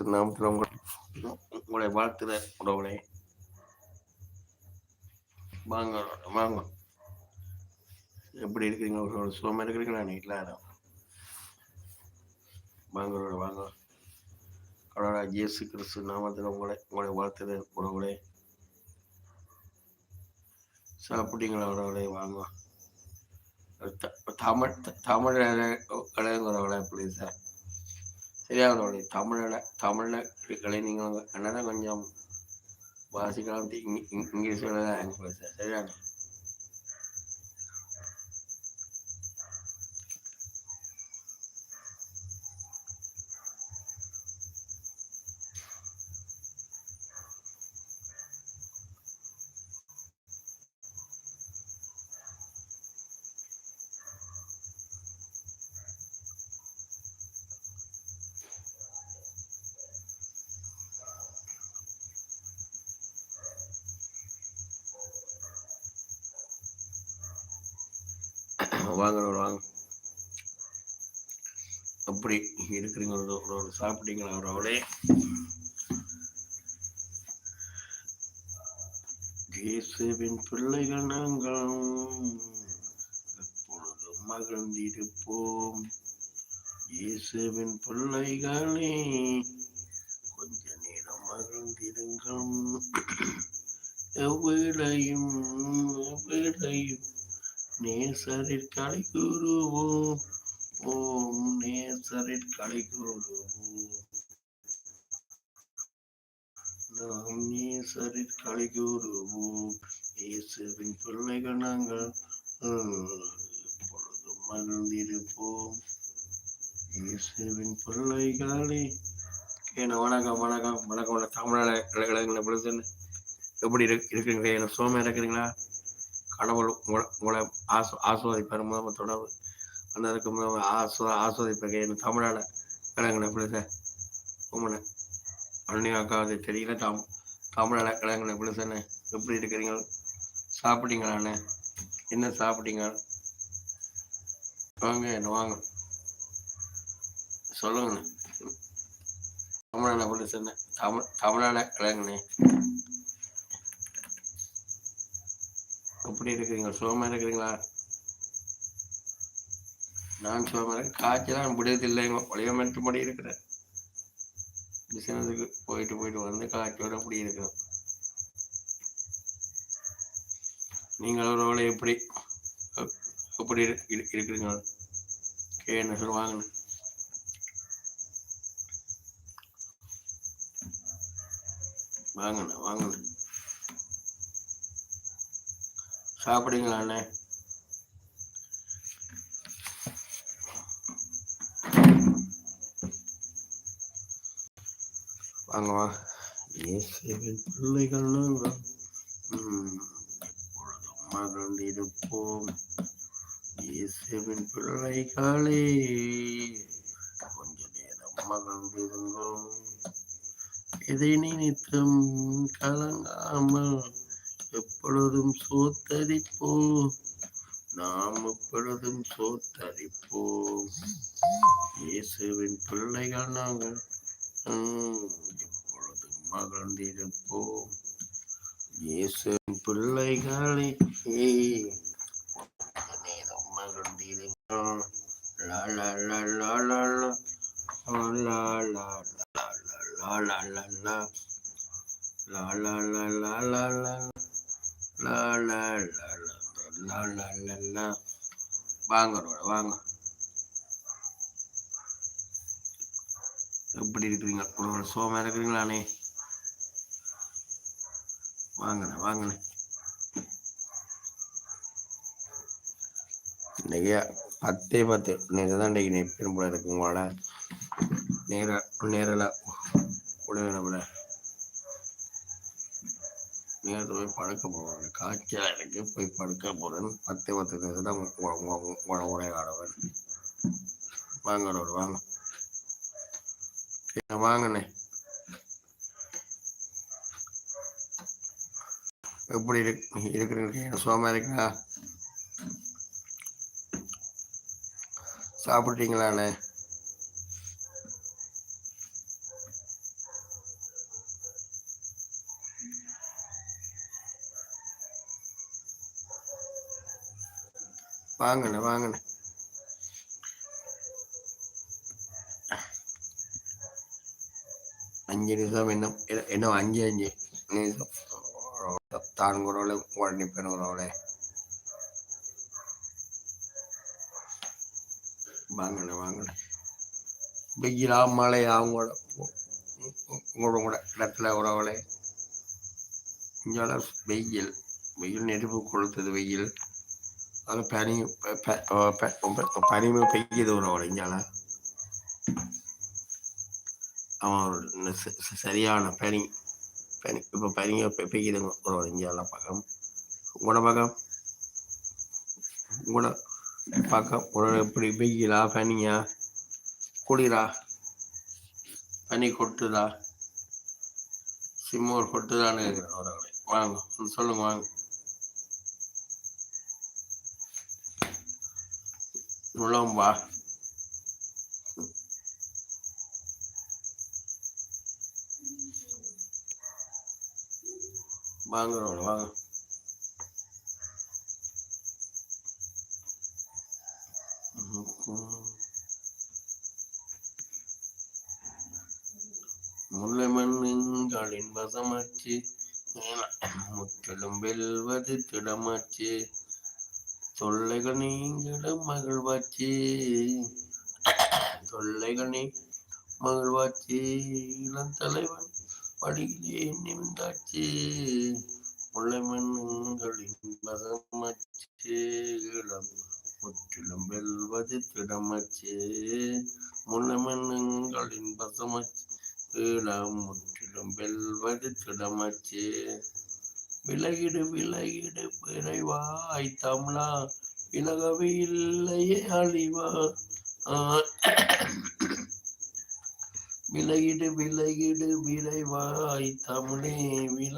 இயேசு நாமத்தில் உங்கள் உங்களை வாழ்த்துற உறவுகளே வாங்க வாங்க. எப்படி இருக்கிறீங்க? ஒரு சுகமாக இருக்கிறீங்களா? நீ எல்லாரும் வாங்க வாங்க. கடவுளா இயேசு கிறிஸ்து நாமத்தில் உங்களை உங்களை வாழ்த்துற உறவுகளே சாப்பிட்டீங்களா? உறவுகளே வாங்க. தமிழ் தமிழ் கலைஞர்களே சார் சரியா? அவனுடைய தமிழோட தமிழில் கலைஞர்கள் என்னதான் கொஞ்சம் வாசிக்கலாம். இங்கிலீஷோட தான் சரியான வாங்க வாங்க. அப்படி இருக்கிறீங்க ஒரு சாப்பிட்டீங்களா ஒரு அவளே. இயேசுவின் பிள்ளைகள் நாங்கள் எப்பொழுதும் மகிழ்ந்திருப்போம். இயேசுவின் பிள்ளைகளே கொஞ்ச நேரம் மகிழ்ந்திருங்கள். எவ்விடையும் எவ்விடையும் நேசரிற்கலை குருவோம் ஓம் நேசரிற்கலை குருவோம் நாம் நேசரிற்கலை குருவோம் இயேசுவின் பிள்ளைகள் நாங்கள் எப்பொழுதும் மகிழ்ந்திருப்போம். இயேசுவின் பிள்ளைகளே. என்ன வணக்கம் வணக்கம் வணக்கம் வணக்கம். தமிழக இளைஞர்களை எப்படி இருக்கு இருக்கிறீங்களா என்ன சோமா இருக்கிறீங்களா கடவுள் உங்களை உங்களை ஆசோ ஆஸ்வாதிப்பார். முதல்ல தொடர்பு. வந்ததுக்கு முதல்ல ஆஸ்வ ஆஸ்வதிப்பாங்க என் தமிழால் கிழங்குன பிள்ளைங்க உமனை. அக்காவது தெரியல தாம் தமிழால் கிழங்குன பிள்ளைங்க எப்படி இருக்கிறீங்க? சாப்பிட்டீங்களாண்ணே? என்ன சாப்பிட்டீங்க? வாங்க என்ன வாங்க. சொல்லுங்கண்ணே. தமிழான பிள்ளைங்க தமிழ் தமிழான கிழங்குண்ணே எப்படி இருக்கிறீங்க? சுகமாக இருக்கிறீங்களா? நான் சுகமாக இருக்கேன். காய்ச்சலாம் முடியறதில்லைங்க மட்டும் இருக்கிறேன். பிசினஸுக்கு போயிட்டு போயிட்டு வந்து காய்ச்சோட அப்படி இருக்கிறோம் நீங்கள் ஒரு எப்படி எப்படி இருக்கிறீங்க? கே என்ன சொல்லுவாங்க வாங்கண்ணா வாங்கண்ணா. சாப்பிடுங்களாண்ணே. வாங்க வா இயேசுவின் பிள்ளைகள் நாங்கள் எப்பொழுதும் மகிழ்ந்திருப்போம் இயேசுவின் பிள்ளைகளே கொஞ்ச நேரம் மகிழ்ந்திருந்தோம் எதை நினைத்தும் கலங்காமல் எப்பொழுதும் சோத்தரிப்போம் நாம் எப்பொழுதும் சோத்தரிப்போம் இயேசுவின் பிள்ளைகள் நாங்கள் எப்பொழுதும் மகிழ்ந்திருப்போம் இயேசுவின் பிள்ளைகளை நேரம் மகிழ்ந்திருக்கிறோம் லா லா லா லா லா லா லா la la la la la la la la la வாங்க வாங்க. எப்படி இருக்கிறீங்க? ஒரு சோமா இருக்கிறீங்களாண்ணே? வாங்கண்ணே வாங்கண்ணே. இன்னைக்கு பத்தே பத்து. நேரம் தான் இன்னைக்கு பெரும்புல இருக்கு உங்களோட நேர நேரில். உடனே நேரத்தில் போய் படுக்க போவாங்க காய்ச்சல் எனக்கு போய் படுக்க போகிறேன்னு பத்து பத்து நிமிஷம் உடையாடுவேன் வாங்க உரையாடவன். வாங்கடோடு வாங்க. வாங்கண்ணே. எப்படி இருக்கு இருக்கிறீங்க? சோமா இருக்கா சாப்பிட்டீங்களாண்ணே வாங்கண்ணே வாங்கண்ணே. அஞ்சு நிமிஷம் இன்னும் இன்னும் அஞ்சு அஞ்சு. நிமிஷம் தான்குறோட உடனே பெறுகிறோட வாங்கண்ணே வாங்கண்ணே. வெயிலா மழையா அவங்களோட உங்களோட கூட இடத்துல உறவுகளே இங்கே வெயில் வெயில் நெருப்பு கொளுத்தது வெயில். அது பனி பனிமை பெய்யுது ஒரு இங்கால அவன் சரியான பனி பனி இப்போ பனியை பெய்யுதுங்க ஒரு இஞ்சால பக்கம் உங்களோட பக்கம் உங்களோட பக்கம் உடனே எப்படி பெய்யலா பனியா குளிரா பனி கொட்டுதா சிம்மோர் கொட்டுதான்னு கேட்குறேன் ஒரு வாங்க சொல்லுங்க வாங்க உள்ளம்பா வாங்குறோம் வாங்க முல்லை மண்ணின் வசமாச்சு. முற்றிலும் வெல்வது திடமாச்சு. தொல்லைகள் நீங்கிடும் மகிழ்வாச்சி. தொல்லைகள் நீ மகிழ்வாச்சி. இளம் தலைவன் படியிலே நிமிந்தாச்சு முல்லை மண்ணுங்களின் பதமச்சு இளம் முற்றிலும் வெல்வது திடமச்சு முல்லை மண்ணுங்களின் பசமச்சு இளம் முற்றிலும் வெல்வது திடமச்சு விலகிடு விலகிடு விரைவாய் தமிழா இலகவே இல்லையே அழிவா. விலகிடு விலகிடு விரைவாய் தமிழே வில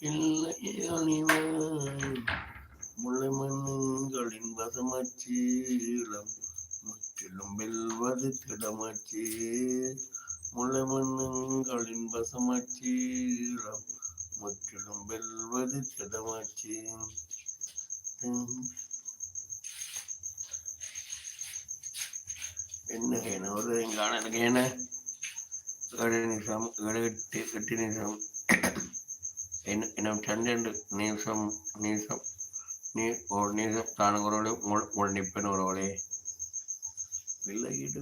இல்லையே அழிவா. முளை மண்ணுங்களின் வசமச்சீலம் முற்றிலும் வெல்வது திடமச்சே முளை மண்ணுங்களின் வசமச்சீலம் முற்றிலும் வெல்வது திடமச்சு என்ன என்ன ஒரு காண என்ன? நிமிஷம் ஏழு எட்டு எட்டு நிமிஷம். என்ன பன்னெண்டு நிமிஷம் நிமிஷம். நீ ஒரு நிமிஷம் தானுங்களோட உங்களை நிற்பேன் ஒருவளே விலகிடு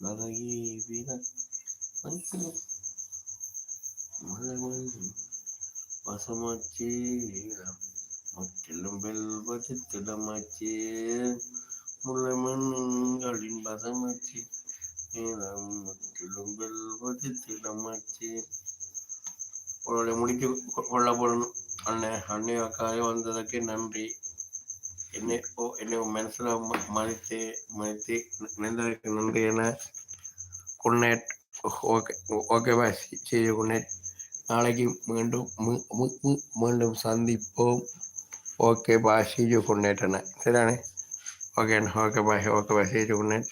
விலகி வீர வசமாச்சு முற்றிலும் வெல்வது திடமாச்சு முள்ளமண்களின் பதமச்சு முற்றிலும் வெல்வது திடமச்சு உங்களுடைய முடித்து கொள்ளப்படும் அண்ணே அண்ணே அக்காவே வந்ததற்கு நன்றி என்னை ஓ என்னை மனசில் மதித்து மதித்து நினைந்ததற்கு நன்றி என குட் நைட் ஓகே ஓகேவா செய்ய குன்னேட் நாளைக்கு மீண்டும் மீண்டும் சந்திப்போம் ஓகே பா செய்ய குன்னேட்டன சரிதானே okay okay bye okay bye செய்து கொண்டேன்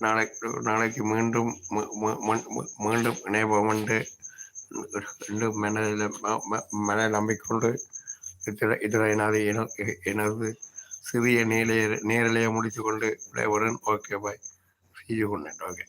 நாளைக்கு நாளைக்கு மீண்டும் மீண்டும் இணைவோம் என்று மனதில் மன நம்பிக்கொண்டு இதில் இதில் எனது எனது சிறிய நேரைய நேரலையை முடித்து கொண்டு விடைபெறும் ஓகே பாய் செய்து கொண்டேன் ஓகே